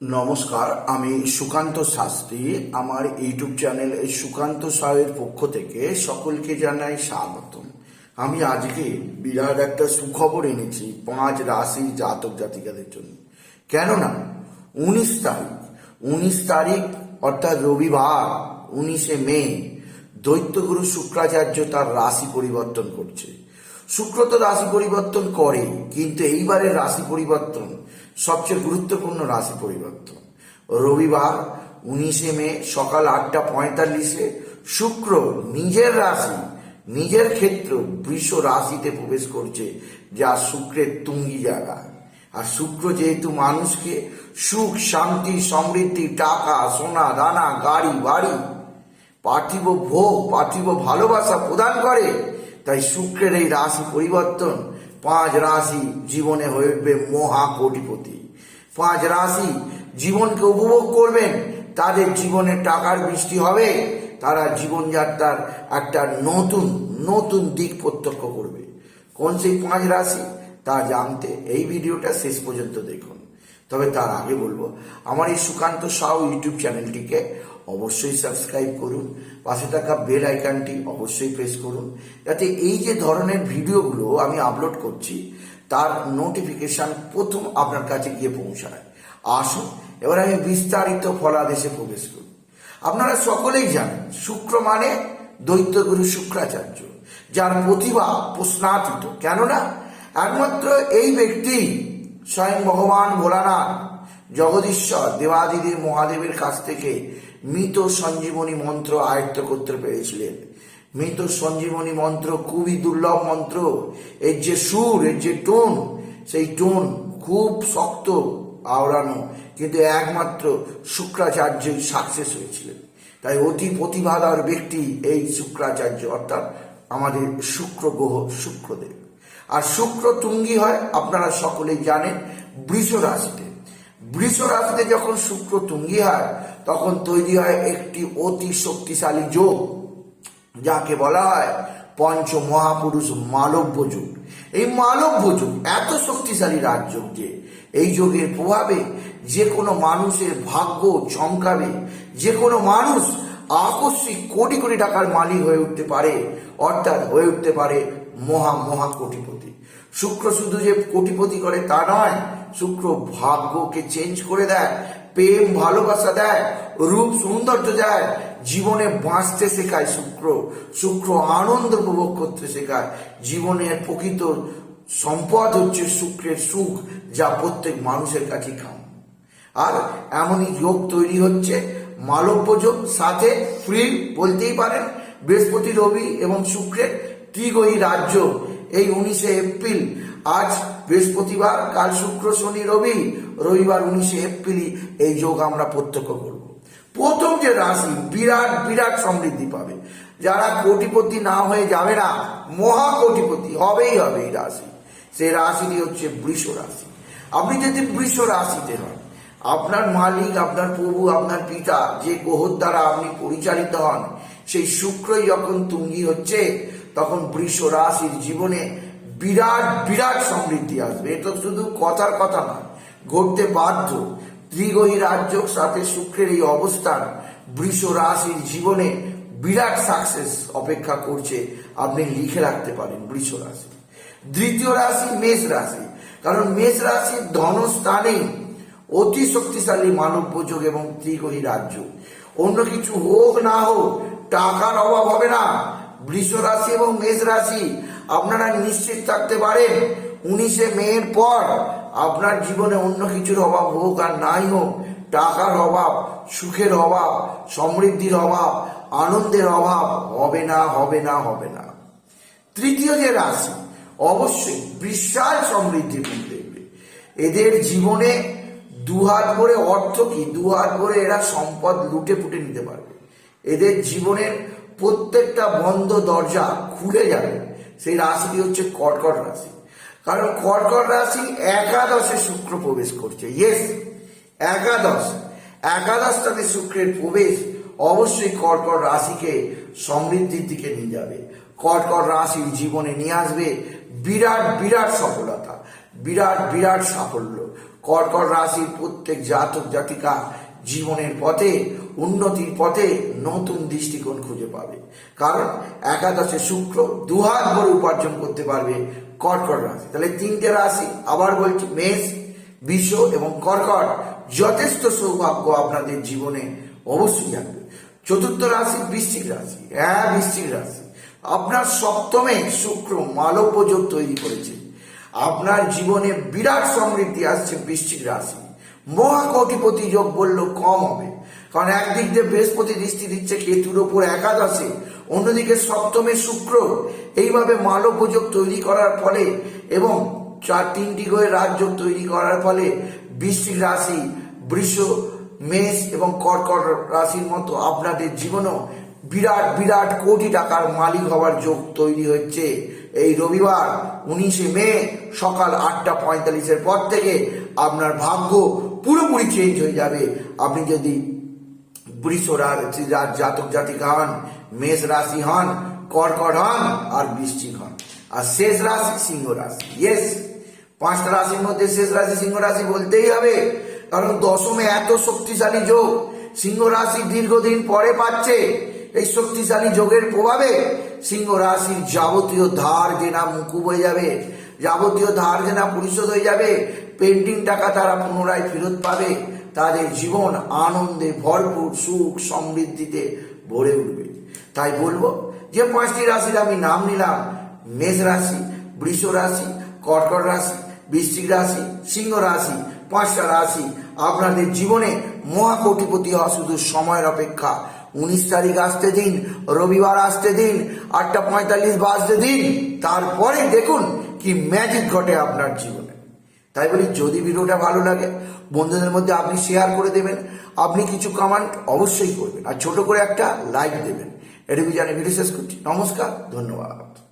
নমস্কার, আমি সুকান্ত শাস্ত্রী। আমার ইউটিউব চ্যানেল সুকান্ত সাহের পক্ষ থেকে সকলকে জানাই স্বাগতম। আমি আজকে বিরাট একটা সুখবর এনেছি পাঁচ রাশি জাতক জাতিকাদের জন্য। কেননা, উনিশ তারিখ উনিশ তারিখ অর্থাৎ রবিবার, উনিশে মে, দৈত্যগুরু শুক্রাচার্য তার রাশি পরিবর্তন করছে। শুক্র তো রাশি পরিবর্তন করে, কিন্তু এইবারের রাশি পরিবর্তন সবচেয়ে গুরুত্বপূর্ণ রাশি পরিবর্তন। রবিবার উনিশে মে সকাল আটটা পঁয়তাল্লিশে শুক্র নিজের রাশি, নিজের ক্ষেত্র বৃষ রাশিতে প্রবেশ করছে যা শুক্রের তুঙ্গি জায়গা। আর শুক্র যেহেতু মানুষকে সুখ, শান্তি, সমৃদ্ধি, টাকা, সোনা, দানা, গাড়ি, বাড়ি, পার্থিব ভোগ, পার্থিব ভালোবাসা প্রদান করে, তাই শুক্রের এই রাশি পরিবর্তন পাঁচ রাশি জীবনে হয়ে উঠবে মহা কোটিপতি পাঁচ রাশি জীবনকে উপভোগ করবেন, তাদের জীবনে টাকার বৃষ্টি হবে, তারা জীবনযাত্রার একটা নতুন নতুন দিক প্রত্যক্ষ করবে। কোন সেই পাঁচ রাশি? তা জানতে এই ভিডিওটা শেষ পর্যন্ত দেখুন। তবে তার আগে বলব, আমার এই সুকান্ত সাউ ইউটিউব চ্যানেলটিকে অবশ্যই সাবস্ক্রাইব করুন। পাশে থাকা বেল আইকনটি অবশ্যই প্রেস করুন। যাতে এই যে ধরনের ভিডিওগুলো আমি আপলোড করছি, তার নোটিফিকেশন প্রথম আপনার কাছে গিয়ে পৌঁছায়। আসুন, এবার আমি বিস্তারিত ফলাদেশে প্রবেশ করি। আপনারা সকলেই জানেন, শুক্র মানে দৈত্যগুরু শুক্রাচার্য, যার প্রতিভা প্রশ্নাতীত। কেননা, একমাত্র এই ব্যক্তি স্বয়ং ভগবান ভোলানাথ। জগদীশ্বর দেবাদিদেব মহাদেবের কাছ থেকে মৃত সঞ্জীবনী মন্ত্র আয়ত্ত করতে পেরেছিলেন। মৃত সঞ্জীবনী মন্ত্র খুবই দুর্লভ মন্ত্র। এর যে সুর, এর যে টোন, সেই টোন খুব শক্ত আওড়ানো, কিন্তু একমাত্র শুক্রাচার্যই সাকসেস হয়েছিলেন। তাই অতি প্রতিভাদার ব্যক্তি এই শুক্রাচার্য, অর্থাৎ আমাদের শুক্র গ্রহ শুক্রদেব। আর শুক্র তুঙ্গি হয়, আপনারা সকলেই জানেন বৃষ রাশিতে বৃষ রাশিতে যখন শুক্র তুঙ্গি হয়, তখন তৈরি হয় একটি অতি শক্তিশালী যোগ, যাকে বলা হয় পঞ্চ মহাপুরুষ মালব্য যুগ। এই মালব্য যুগ এত শক্তিশালী রাজযোগ যে, এই যোগের প্রভাবে যে কোনো মানুষের ভাগ্য চমকাবে যে কোনো মানুষ আকস্মিক কোটি কোটি টাকার মালিক হয়ে উঠতে পারে, অর্থাৎ হয়ে উঠতে পারে মহা মহা কোটিপতি। শুক্র শুধু যে কোটিপতি করে তা নয়, শুক্র ভাগ্যকে চেঞ্জ করে দেয়, প্রেম, ভালোবাসা দেয়, রূপ, সৌন্দর্য দেয়, জীবনে বাঁচতে শেখায় শুক্র। শুক্র আনন্দ উপভোগ করতে শেখায়। জীবনের প্রকৃত সম্পদ হচ্ছে শুক্রের সুখ যা প্রত্যেক মানুষের কাছে খাম। আর এমনই যোগ তৈরি হচ্ছে মালব্য যোগ সাথে ফ্রি বলতেই পারেন, বৃহস্পতি, রবি এবং শুক্রের ত্রিগয়ী রাজ্য। এই উনিশে এপ্রিল, আজ বৃহস্পতিবার, কাল শুক্র, শনি, রবি, রবিবার উনিশে এপ্রিলই এই যোগ আমরা প্রত্যক্ষ করব। প্রথম যে রাশি, বিরাট বিরাট সমৃদ্ধি পাবে। যারা কোটিপতি না হয়ে যাবে না মহা কোটিপতি হবেই হবে এই রাশি। সেই রাশিটি হচ্ছে বৃষ রাশি আপনি যদি বৃষ রাশিতে হন আপনার মালিক, আপনার প্রভু, আপনার পিতা যে গ্রহর দ্বারা আপনি পরিচালিত হন, সেই শুক্রই যখন তুঙ্গি হচ্ছে, তখন বৃষ রাশির জীবনে বিরাট বিরাট সমৃদ্ধি আসবে। এটা শুধু কথার কথা নয়, ঘটতে বাধ্য। ত্রিগহী রাজ্য সাথে শুক্রের এই অবস্থান বৃষ রাশির জীবনে বিরাট সাকসেস অপেক্ষা করছে, আপনি লিখে রাখতে পারেন বৃষ রাশি দ্বিতীয় রাশি, মেষ রাশি। কারণ মেষ রাশির ধনস্থানে অতি শক্তিশালী মানব প্রযোগ এবং ত্রিগহী রাজ্য। অন্য কিছু হোক না হোক, টাকার অভাব হবে না। বৃষ রাশি এবং মেষ রাশি, আপনারা নিশ্চিত থাকতে পারেন, উনিশে মেয়ের পর আপনার জীবনে অন্য কিছুর অভাব হোক আর নাই হোক, টাকার অভাব, সুখের অভাব, সমৃদ্ধির অভাব, আনন্দের অভাব হবে না হবে না হবে না। তৃতীয় যে রাশি, অবশ্যই বিশাল সমৃদ্ধি দেখবে এদের জীবনে দুহাত ভরে অর্থ কি? দুহাত ভরে এরা সম্পদ লুটে পুটে নিতে পারবে। এদের জীবনের প্রত্যেকটা বন্ধ দরজা খুলে যাবে। সেই রাশিটি হচ্ছে কর্কট রাশি। কারণ কর্কট রাশি একাদশে শুক্র প্রবেশ করছে। ইয়েস একাদশ। একাদশ তাতে শুক্রের প্রবেশ অবশ্যই কর্কট রাশিকে সমৃদ্ধির দিকে নিয়ে যাবে। কর্কট রাশির জীবনে নিয়ে আসবে বিরাট বিরাট সফলতা, বিরাট বিরাট সাফল্য। কর্কট রাশির প্রত্যেক জাতক জাতিকা জীবনের পথে, উন্নতির পথে নতুন দৃষ্টিকোণ খুঁজে পাবে। কারণ একাদশে শুক্র দুহাত ভরে উপার্জন করতে পারবে কর্কট রাশি। তাহলে তিনটে রাশি, আবার বলছি মেষ, বিশ্ব এবং কর্কট, যথেষ্ট সৌভাগ্য আপনাদের জীবনে অবশ্যই আসবে চতুর্থ রাশি, বৃশ্চিক রাশি। হ্যাঁ বৃশ্চিক রাশি। আপনার সপ্তমে শুক্র মালব্য যোগ তৈরি করেছে। আপনার জীবনে বিরাট সমৃদ্ধি আসছে বৃশ্চিক রাশি। মহাকটিপতি যোগ বললেও কম হবে। কারণ একদিক দিয়ে বৃহস্পতি দৃষ্টি দিচ্ছে কেতুর ওপর একাদশে, অন্যদিকে সপ্তমে শুক্র। এইভাবে মালব্য তৈরি করার ফলে এবং চার তিনটি গ্রহের রাজযোগ তৈরি করার ফলে বৃশ্চিক রাশি, বৃষ, মেষ এবং কর্কট রাশির মতো আপনাদের জীবনেও বিরাট বিরাট কোটি টাকার মালিক হওয়ার যোগ তৈরি হচ্ছে। এই রবিবার উনিশে মে সকাল আটটা পঁয়তাল্লিশের পর থেকে আপনার ভাগ্য পুরোপুরি চেঞ্জ হয়ে যাবে। আপনি যদি বৃষ রাশি রা- জাতক জাতিকা হন, মেষ রাশি হন, কর্কট হন আর বৃশ্চিক হন। আর শেষ রাশি সিংহ রাশি। ইয়েস পাঁচটা রাশির মধ্যে শেষ রাশি সিংহ রাশি বলতেই হবে। কারণ দশমে এত শক্তিশালী যোগ। সিংহ রাশি দীর্ঘদিন পরে পাচ্ছে। এই শক্তিশালী যোগের প্রভাবে সিংহ রাশির যাবতীয় ধার দেনা মুকুব হয়ে যাবে। যাবতীয় ধার দেনা পরিশোধ হয়ে যাবে। পেন্টিং টাকা তারা পুনরায় ফেরত পাবে। তাদের জীবন আনন্দে ভরপুর সুখ সমৃদ্ধিতে ভরে উঠবে। তাই বলব যে পাঁচটি রাশির আমি নাম নিলাম। মেষ রাশি, বৃষ রাশি, কর্কট রাশি, বৃশ্চিক রাশি, সিংহ রাশি, পাঁচটা রাশি। আপনাদের জীবনে মহাকোটিপতি হওয়া শুধু সময়ের অপেক্ষা। উনিশ তারিখ আসতে দিন, রবিবার আসতে দিন, আটটা পঁয়তাল্লিশ বাজতে দিন তারপরে দেখুন কি ম্যাজিক ঘটে আপনার জীবনে। তাই বলি, যদি ভিডিওটা ভালো লাগে, বন্ধুদের মধ্যে আপনি শেয়ার করে দেবেন, আপনি কিছু কমান্ট অবশ্যই করবেন, আর ছোট করে একটা লাইক দেবেন। এটুকু জানি, ভিডিও শেষ করছি। নমস্কার, ধন্যবাদ।